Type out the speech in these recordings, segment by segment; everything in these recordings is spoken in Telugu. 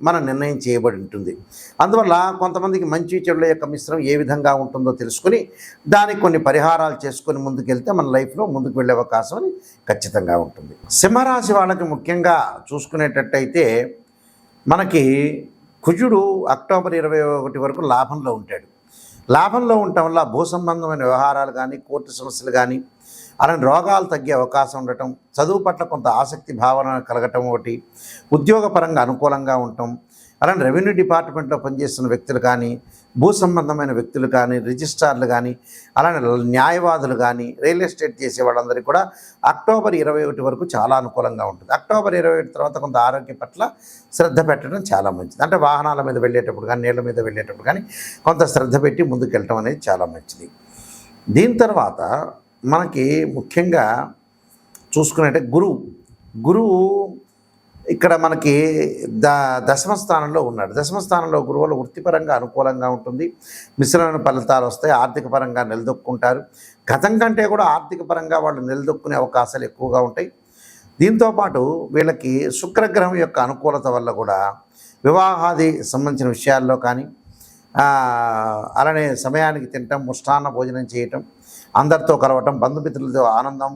మన నిర్ణయం చేయబడి ఉంటుంది. అందువల్ల కొంతమందికి మంచి చెడుల యొక్క మిశ్రమం ఏ విధంగా ఉంటుందో తెలుసుకుని దానికి కొన్ని పరిహారాలు చేసుకొని ముందుకెళ్తే మన లైఫ్లో ముందుకు వెళ్ళే అవకాశం అని ఖచ్చితంగా ఉంటుంది. సింహరాశి వాళ్ళకి ముఖ్యంగా చూసుకునేటట్టయితే మనకి కుజుడు అక్టోబర్ ఇరవై ఒకటి వరకు లాభంలో ఉంటాడు. లాభంలో ఉండటం వల్ల భూ సంబంధమైన వ్యవహారాలు కానీ కోర్టు సమస్యలు కానీ అలాంటి రోగాలు తగ్గే అవకాశం ఉండటం చదువు పట్ల కొంత ఆసక్తి భావన కలగటం ఒకటి ఉద్యోగపరంగా అనుకూలంగా ఉండటం అలాంటి రెవెన్యూ డిపార్ట్మెంట్లో పనిచేస్తున్న వ్యక్తులు కానీ భూ సంబంధమైన వ్యక్తులు కానీ రిజిస్ట్రార్లు కానీ అలానే న్యాయవాదులు కానీ రియల్ ఎస్టేట్ చేసే వాళ్ళందరికీ కూడా అక్టోబర్ ఇరవై ఒకటి వరకు చాలా అనుకూలంగా ఉంటుంది. అక్టోబర్ ఇరవై ఒకటి తర్వాత కొంత ఆరోగ్య పట్ల శ్రద్ధ పెట్టడం చాలా మంచిది. అంటే వాహనాల మీద వెళ్ళేటప్పుడు కానీ నీళ్ళ మీద వెళ్ళేటప్పుడు కానీ కొంత శ్రద్ధ పెట్టి ముందుకెళ్ళటం అనేది చాలా మంచిది. దీని తర్వాత మనకి ముఖ్యంగా చూసుకున్నట్టే గురువు. గురువు ఇక్కడ మనకి ద దశమ స్థానంలో ఉన్నాడు. దశమ స్థానంలో గురువులు వృత్తిపరంగా అనుకూలంగా ఉంటుంది. మిశ్రమైన ఫలితాలు వస్తాయి. ఆర్థిక పరంగా నిలదొక్కుంటారు. గతం కంటే కూడా ఆర్థిక పరంగా వాళ్ళు నిలదొక్కునే అవకాశాలు ఎక్కువగా ఉంటాయి. దీంతోపాటు వీళ్ళకి శుక్రగ్రహం యొక్క అనుకూలత వల్ల కూడా వివాహాది సంబంధించిన విషయాల్లో కానీ అలానే సమయానికి తినటం ముష్టాన్న భోజనం చేయటం అందరితో కలవటం బంధుమిత్రులతో ఆనందం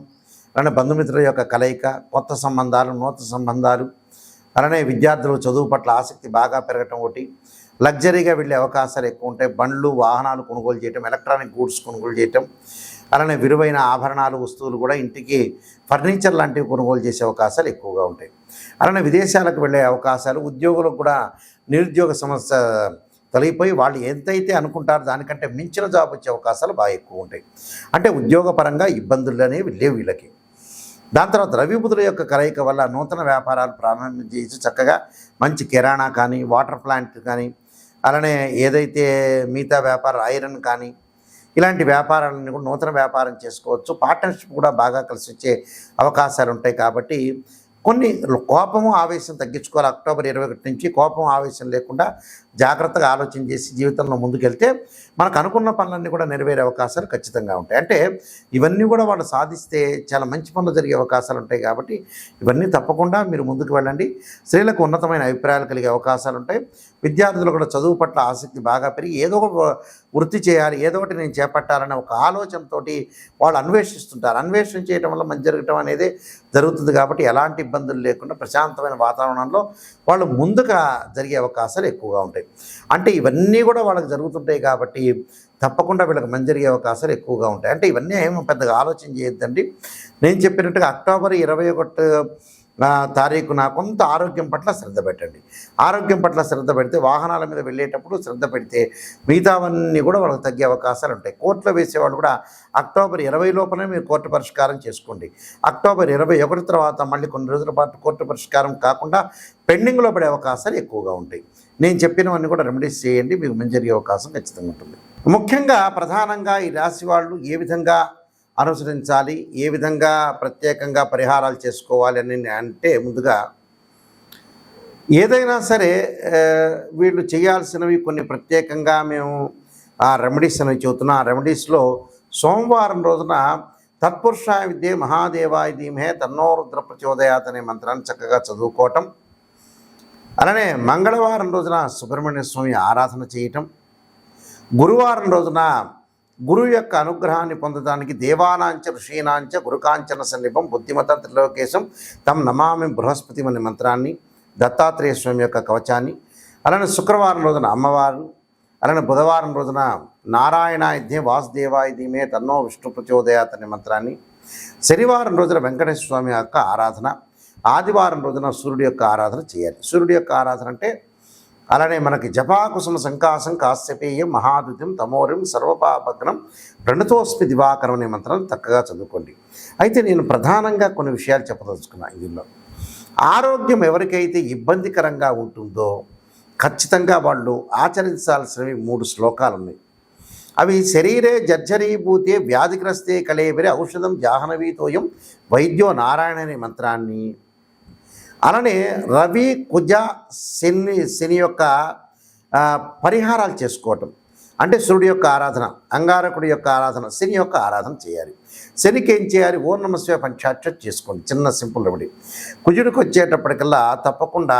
అలానే బంధుమిత్రుల యొక్క కలయిక కొత్త సంబంధాలు నూతన సంబంధాలు అలానే విద్యార్థులు చదువు పట్ల ఆసక్తి బాగా పెరగటం ఒకటి. లగ్జరీగా వెళ్ళే అవకాశాలు ఎక్కువ ఉంటాయి బండ్లు వాహనాలు కొనుగోలు చేయటం ఎలక్ట్రానిక్ గూడ్స్ కొనుగోలు చేయటం అలానే విలువైన ఆభరణాలు వస్తువులు కూడా ఇంటికి ఫర్నిచర్ లాంటివి కొనుగోలు చేసే అవకాశాలు ఎక్కువగా ఉంటాయి. అలానే విదేశాలకు వెళ్ళే అవకాశాలు ఉద్యోగులకు కూడా నిరుద్యోగ సమస్య తొలగిపోయి వాళ్ళు ఎంతైతే అనుకుంటారో దానికంటే మించిన జాబ్ వచ్చే అవకాశాలు బాగా ఎక్కువ ఉంటాయి. అంటే ఉద్యోగపరంగా ఇబ్బందులు అనేవి లేవు వీళ్ళకి. దాని తర్వాత రవి యొక్క కలయిక వల్ల నూతన వ్యాపారాలు ప్రారంభం చేసి చక్కగా మంచి కిరాణా కానీ వాటర్ ప్లాంట్ కానీ అలానే ఏదైతే మిగతా వ్యాపార ఐరన్ కానీ ఇలాంటి వ్యాపారాలను కూడా నూతన వ్యాపారం చేసుకోవచ్చు. పార్ట్నర్షిప్ కూడా బాగా కలిసి వచ్చే అవకాశాలు ఉంటాయి కాబట్టి కొన్ని కోపము ఆవేశం తగ్గించుకోవాలి. అక్టోబర్ ఇరవై ఒకటి నుంచి కోపం ఆవేశం లేకుండా జాగ్రత్తగా ఆలోచన చేసి జీవితంలో ముందుకెళ్తే మనకు అనుకున్న పనులన్నీ కూడా నెరవేరే అవకాశాలు ఖచ్చితంగా ఉంటాయి. అంటే ఇవన్నీ కూడా వాళ్ళు సాధిస్తే చాలా మంచి పనులు జరిగే అవకాశాలు ఉంటాయి కాబట్టి ఇవన్నీ తప్పకుండా మీరు ముందుకు వెళ్ళండి. స్త్రీలకు ఉన్నతమైన అభిప్రాయాలు కలిగే అవకాశాలు ఉంటాయి. విద్యార్థులు కూడా చదువు పట్ల ఆసక్తి బాగా పెరిగి ఏదో ఒక వృత్తి చేయాలి ఏదో ఒకటి నేను చేపట్టాలనే ఒక ఆలోచనతోటి వాళ్ళు అన్వేషిస్తుంటారు. అన్వేషణ చేయడం వల్ల మంచి జరగటం అనేది జరుగుతుంది కాబట్టి ఎలాంటి ఇబ్బందులు లేకుండా ప్రశాంతమైన వాతావరణంలో వాళ్ళు ముందుగా జరిగే అవకాశాలు ఎక్కువగా ఉంటాయి. అంటే ఇవన్నీ కూడా వాళ్ళకి జరుగుతుంటాయి కాబట్టి తప్పకుండా వీళ్ళకి మంచి జరిగే అవకాశాలు ఎక్కువగా ఉంటాయి. అంటే ఇవన్నీ ఏమో పెద్దగా ఆలోచన చేయొద్దండి. నేను చెప్పినట్టుగా అక్టోబర్ ఇరవై ఒకటి ఆ, తారీఖున కొంత ఆరోగ్యం పట్ల శ్రద్ధ పెట్టండి. ఆరోగ్యం పట్ల శ్రద్ధ పెడితే వాహనాల మీద వెళ్ళేటప్పుడు శ్రద్ధ పెడితే మిగతావన్నీ కూడా వాళ్ళకి తగ్గే అవకాశాలు ఉంటాయి. కోర్టులో వేసేవాళ్ళు కూడా అక్టోబర్ ఇరవై లోపలే మీరు కోర్టు పరిష్కారం చేసుకోండి. అక్టోబర్ ఇరవై ఒకటి తర్వాత మళ్ళీ కొన్ని రోజుల పాటు కోర్టు పరిష్కారం కాకుండా పెండింగ్లో పడే అవకాశాలు ఎక్కువగా ఉంటాయి. నేను చెప్పినవన్నీ కూడా రెమెడీస్ చేయండి. మీకు మంచి అవకాశం ఖచ్చితంగా ఉంటుంది. ముఖ్యంగా ప్రధానంగా ఈ రాశి వాళ్ళు ఏ విధంగా అనుసరించాలి ఏ విధంగా ప్రత్యేకంగా పరిహారాలు చేసుకోవాలి అని అంటే ముందుగా ఏదైనా సరే వీళ్ళు చేయాల్సినవి కొన్ని ప్రత్యేకంగా మేము ఆ రెమెడీస్ అనేవి చెబుతున్నాం. ఆ రెమెడీస్లో సోమవారం రోజున తత్పురుషాయ విద్యే మహాదేవాయ ధీమహే తన్నోరుద్ర ప్రచోదయాత్ అనే మంత్రాన్ని చక్కగా చదువుకోవటం అలానే మంగళవారం రోజున సుబ్రహ్మణ్య స్వామి ఆరాధన చేయటం గురువారం రోజున గురువు యొక్క అనుగ్రహాన్ని పొందడానికి దేవానాంచ ఋషీనాంచ గురుకాంచన సన్నిపం బుద్ధిమత త్రిలోకేశం తమ్ నమామి బృహస్పతి అనే మంత్రాన్ని దత్తాత్రేయ స్వామి యొక్క కవచాన్ని అలానే శుక్రవారం రోజున అమ్మవారు అలానే బుధవారం రోజున నారాయణాయుధ్యే వాసుదేవాయుధ్యమే తన్నో విష్ణు ప్రచోదయాత్ అనే మంత్రాన్ని శనివారం రోజున వెంకటేశ్వర స్వామి యొక్క ఆరాధన ఆదివారం రోజున సూర్యుడి యొక్క ఆరాధన చేయాలి. సూర్యుడి యొక్క ఆరాధన అంటే అలానే మనకి జపాకుసుమ సంకాసం కాశ్యపేయం మహాదుత్యం తమోరం సర్వపాపగ్నం ప్రణతోస్మి దివాకరం అనే మంత్రాన్ని చక్కగా చదువుకోండి. అయితే నేను ప్రధానంగా కొన్ని విషయాలు చెప్పదలుచుకున్నాను ఇందులో. ఆరోగ్యం ఎవరికైతే ఇబ్బందికరంగా ఉంటుందో ఖచ్చితంగా వాళ్ళు ఆచరించాల్సినవి మూడు శ్లోకాలు ఉన్నాయి. అవి శరీరే జర్జరీభూతే వ్యాధిగ్రస్తే కలేబరి ఔషధం జాహ్నవీతోయం వైద్యో నారాయణ అనే మంత్రాన్ని అలానే రవి కుజ శని శని యొక్క పరిహారాలు చేసుకోవటం. అంటే సూర్యుడి యొక్క ఆరాధన అంగారకుడి యొక్క ఆరాధన శని యొక్క ఆరాధన చేయాలి. శనికి ఏం చేయాలి? ఓ నమస్వే పంచాక్ష చేసుకోండి. చిన్న సింపుల్ రెమెడీ. కుజుడికి వచ్చేటప్పటికల్లా తప్పకుండా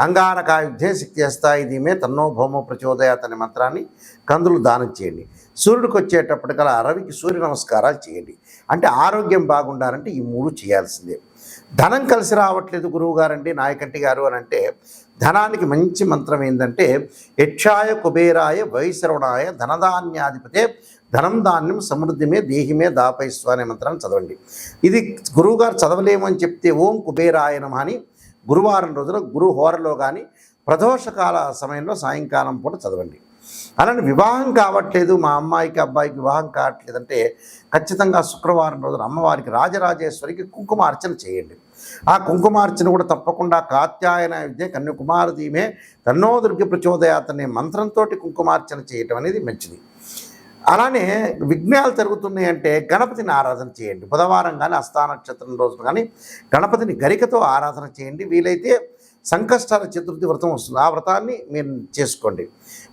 అంగారకాయుధ్యే శక్తి చేస్తాయి. దీమే తన్నో భౌమ ప్రచోదయాత్ అనే మంత్రాన్ని కందులు దానం చేయండి. సూర్యుడికి వచ్చేటప్పటికల్లా రవికి సూర్య నమస్కారాలు చేయండి. అంటే ఆరోగ్యం బాగుండాలంటే ఈ మూడు చేయాల్సిందే. ధనం కలిసి రావట్లేదు గురువు గారండి నాయకంటి గారు అని అంటే ధనానికి మంచి మంత్రం ఏంటంటే యక్షాయ కుబేరాయ వైశ్రవణాయ ధనధాన్యాధిపతే ధనం ధాన్యం సమృద్ధిమే దేహిమే దాపైస్వ అనే మంత్రాన్ని చదవండి. ఇది గురువుగారు చదవలేము అని చెప్తే ఓం కుబేరాయ నమ అని గురువారం రోజున గురు హోరలో కానీ ప్రదోషకాల సమయంలో సాయంకాలం పూట చదవండి. అలానే వివాహం కావట్లేదు మా అమ్మాయికి అబ్బాయికి వివాహం కావట్లేదంటే ఖచ్చితంగా శుక్రవారం రోజున అమ్మవారికి రాజరాజేశ్వరికి కుంకుమార్చన చేయండి. ఆ కుంకుమార్చన కూడా తప్పకుండా కాత్యాయన విద్య కన్యాకుమార తన్నోదుర్గి తన్నో ప్రచోదయాత్ అనే మంత్రంతో కుంకుమార్చన చేయటం అనేది మంచిది. అలానే విఘ్నాలు జరుగుతున్నాయి అంటే గణపతిని ఆరాధన చేయండి. బుధవారం కానీ అస్థా నక్షత్రం రోజున కానీ గణపతిని గరికతో ఆరాధన చేయండి. వీలైతే సంకష్టాల చతుర్థి వ్రతం వస్తుంది. ఆ వ్రతాన్ని మీరు చేసుకోండి.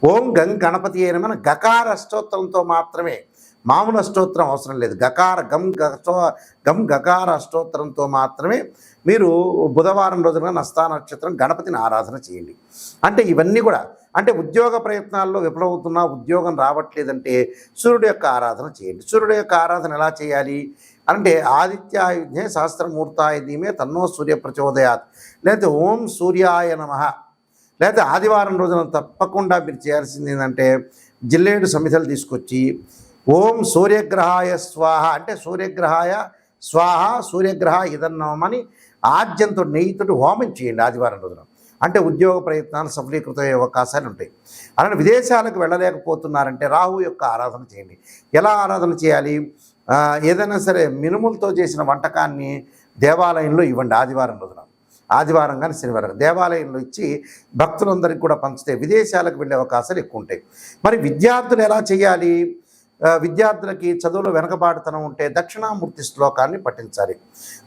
ఓం గం గణపతి అయిన మన గకార అష్టోత్తరంతో మాత్రమే. మామూలు అష్టోత్తరం అవసరం లేదు. గకార గం గో గం గకార అష్టోత్తరంతో మాత్రమే మీరు బుధవారం రోజున నస్తా నక్షత్రం గణపతిని ఆరాధన చేయండి. అంటే ఇవన్నీ కూడా అంటే ఉద్యోగ ప్రయత్నాల్లో విఫలమవుతున్నా ఉద్యోగం రావట్లేదంటే సూర్యుడు యొక్క ఆరాధన చేయండి. సూర్యుడు యొక్క ఆరాధన ఎలా చేయాలి? అంటే ఆదిత్యాయుధ్యే సహస్రమూర్తాయ ధీమే తన్నో సూర్య ప్రచోదయాత్. లేకపోతే ఓం సూర్యాయ నమ. లేకపోతే ఆదివారం రోజున తప్పకుండా మీరు చేయాల్సింది ఏంటంటే జిల్లేడు సమితలు తీసుకొచ్చి ఓం సూర్యగ్రహాయ స్వాహ. అంటే సూర్యగ్రహాయ స్వాహ సూర్యగ్రహ ఇదన్నామని ఆద్యంతో నెయ్యితోటి హోమం చేయండి ఆదివారం రోజున. అంటే ఉద్యోగ ప్రయత్నాలు సఫలీకృతమయ్యే అవకాశాలు ఉంటాయి. అలానే విదేశాలకు వెళ్ళలేకపోతున్నారంటే రాహు యొక్క ఆరాధన చేయండి. ఎలా ఆరాధన చేయాలి? ఏదైనా సరే మినుములతో చేసిన వంటకాన్ని దేవాలయంలో ఇవ్వండి ఆదివారం రోజున. ఆదివారం కానీ శనివారం దేవాలయంలో ఇచ్చి భక్తులందరికీ కూడా పంచితే విదేశాలకు వెళ్ళే అవకాశాలు ఎక్కువ ఉంటాయి. మరి విద్యార్థులు ఎలా చేయాలి? విద్యార్థులకి చదువులో వెనకబాటుతనం ఉంటే దక్షిణామూర్తి శ్లోకాన్ని పఠించాలి.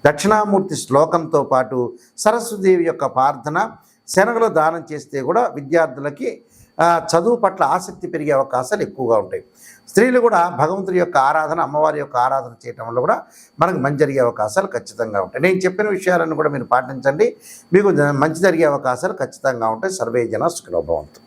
దక్షిణామూర్తి శ్లోకంతో పాటు సరస్వదేవి యొక్క ప్రార్థన శనగలు దానం చేస్తే కూడా విద్యార్థులకి చదువు పట్ల ఆసక్తి పెరిగే అవకాశాలు ఎక్కువగా ఉంటాయి. స్త్రీలు కూడా భగవంతుడి యొక్క ఆరాధన అమ్మవారి యొక్క ఆరాధన చేయటం వల్ల కూడా మనకు మంచి జరిగే అవకాశాలు ఖచ్చితంగా ఉంటాయి. నేను చెప్పిన విషయాలను కూడా మీరు పాటించండి. మీకు మంచి జరిగే అవకాశాలు ఖచ్చితంగా ఉంటాయి. సర్వే జన సుఖలోభవంతు